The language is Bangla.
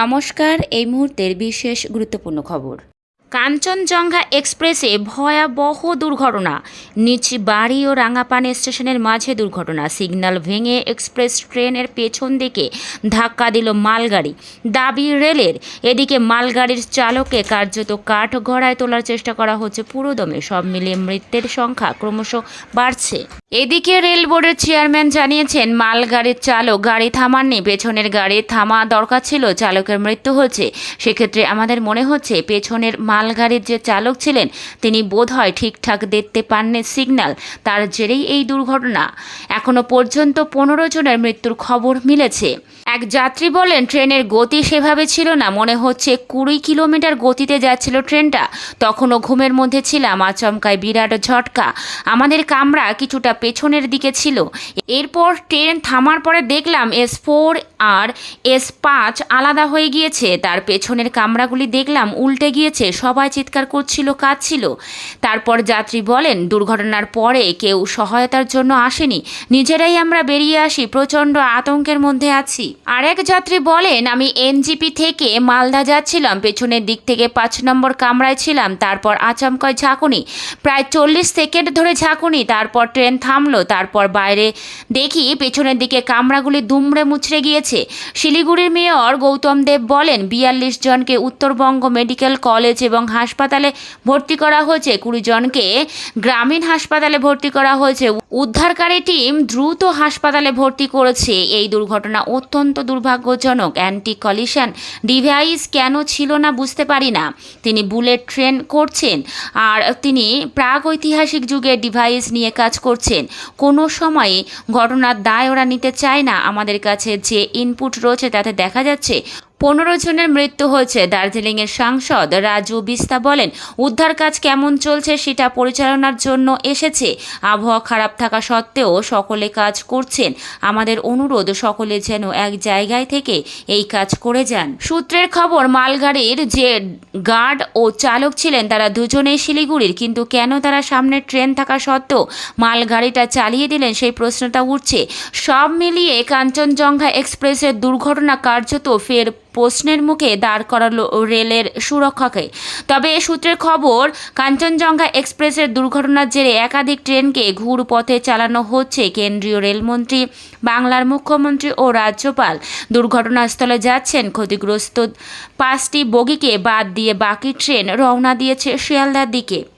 নমস্কার, এই মুহূর্তের বিশেষ গুরুত্বপূর্ণ খবর। কাঞ্চনজঙ্ঘা এক্সপ্রেসে ভয়াবহ দুর্ঘটনা। নিচ বাড়ি ও রাঙাপানি স্টেশনের মাঝে দুর্ঘটনা। সিগন্যাল ভেঙে এক্সপ্রেস ট্রেনের পেছন দিকে ধাক্কা দিল মালগাড়ি। দাবি রেলের। এদিকে মালগাড়ির চালককে কার্যত কাঠ গড়ায় তোলার চেষ্টা করা হচ্ছে। পুরোদমে সব মিলিয়ে মৃতের সংখ্যা ক্রমশ বাড়ছে। এদিকে রেল বোর্ডের চেয়ারম্যান জানিয়েছেন মাল গাড়ির চালক গাড়ি থামাননি, পেছনের গাড়ি থামা দরকার ছিল, চালকের মৃত্যু হয়েছে। সেক্ষেত্রে আমাদের মনে হচ্ছে, পেছনের মাল গাড়ির যে চালক ছিলেন, তিনি বোধহয় ঠিকঠাক দেখতে পাননি সিগন্যাল, তার জেরেই এই দুর্ঘটনা। এখনও পর্যন্ত পনেরো জনের মৃত্যুর খবর মিলেছে। এক যাত্রী বলেন, ট্রেনের গতি সেভাবে ছিল না। মনে হচ্ছে কুড়ি কিলোমিটার গতিতে যাচ্ছিল ট্রেনটা। তখনও ঘুমের মধ্যে ছিলাম, আচমকায় বিরাট ঝটকা। আমাদের কামরা কিছুটা পেছনের দিকে ছিল। এরপর ট্রেন থামার পরে দেখলাম এস ফোর আর এস পাঁচ আলাদা হয়ে গিয়েছে। তার পেছনের কামরাগুলি দেখলাম উল্টে গিয়েছে। সবাই চিৎকার করছিল, কাঁদছিল। তারপর যাত্রী বলেন, দুর্ঘটনার পরে কেউ সহায়তার জন্য আসেনি। নিজেরাই আমরা বেরিয়ে আসি। প্রচণ্ড আতঙ্কের মধ্যে আছি। আরেক যাত্রী বলেন, আমি এনজিপি থেকে মালদা যাচ্ছিলাম, পেছনের দিক থেকে পাঁচ নম্বর কামরায় ছিলাম, তারপর আচমকায় ঝাঁকুনি, প্রায় চল্লিশ সেকেন্ড ধরে ঝাঁকুনি, তারপর ট্রেন থামলো, তারপর বাইরে দেখি পেছনের দিকে কামরাগুলি দুমড়ে মুচড়ে গিয়েছে। শিলিগুড়ির মেয়র গৌতম দেব বলেন, বিয়াল্লিশ জনকে উত্তরবঙ্গ মেডিকেল কলেজ এবং হাসপাতালে ভর্তি করা হয়েছে, কুড়ি জনকে গ্রামীণ হাসপাতালে ভর্তি করা হয়েছে। উদ্ধারকারী টিম দ্রুত হাসপাতালে ভর্তি করেছে। এই দুর্ঘটনা অত্যন্ত দুর্ভাগ্যজনক অ্যান্টি কলিশন ডিভাইস কেন ছিল না বুঝতে পারি না। তিনি বুলেট ট্রেন করছেন আর তিনি প্রাগ ঐতিহাসিক যুগে ডিভাইস নিয়ে কাজ করছেন। কোনো সময়ে ঘটনার দায় ওরা নিতে চায় না। আমাদের কাছে যে ইনপুট রয়েছে তাতে দেখা যাচ্ছে পনেরো জনের মৃত্যু হয়েছে। দার্জিলিংয়ের সাংসদ রাজু বিস্তা বলেন, উদ্ধার কাজ কেমন চলছে সেটা পরিচালনার জন্য এসেছে। আবহাওয়া খারাপ থাকা সত্ত্বেও সকলে কাজ করছেন। আমাদের অনুরোধ, সকলে যেন এক জায়গায় থেকে এই কাজ করে যান। সূত্রের খবর, মালগাড়ির যে গার্ড ও চালক ছিলেন, তারা দুজনেই শিলিগুড়ির। কিন্তু কেন তারা সামনে ট্রেন থাকা সত্ত্বেও মালগাড়িটা চালিয়ে দিলেন সেই প্রশ্নটা উঠছে। সব মিলিয়ে কাঞ্চনজঙ্ঘা এক্সপ্রেসের দুর্ঘটনা কার্যত ফের প্রশ্নের মুখে দাঁড় করালো রেলের সুরক্ষাকে। তবে এ সূত্রের খবর, কাঞ্চনজঙ্ঘা এক্সপ্রেসের দুর্ঘটনার জেরে একাধিক ট্রেনকে ঘুর পথে চালানো হচ্ছে কেন্দ্রীয় রেলমন্ত্রী, বাংলার মুখ্যমন্ত্রী ও রাজ্যপাল। দুর্ঘটনাস্থলে যাচ্ছেন ক্ষতিগ্রস্ত পাঁচটি বগিকে বাদ দিয়ে বাকি ট্রেন রওনা দিয়েছে শিয়ালদার দিকে।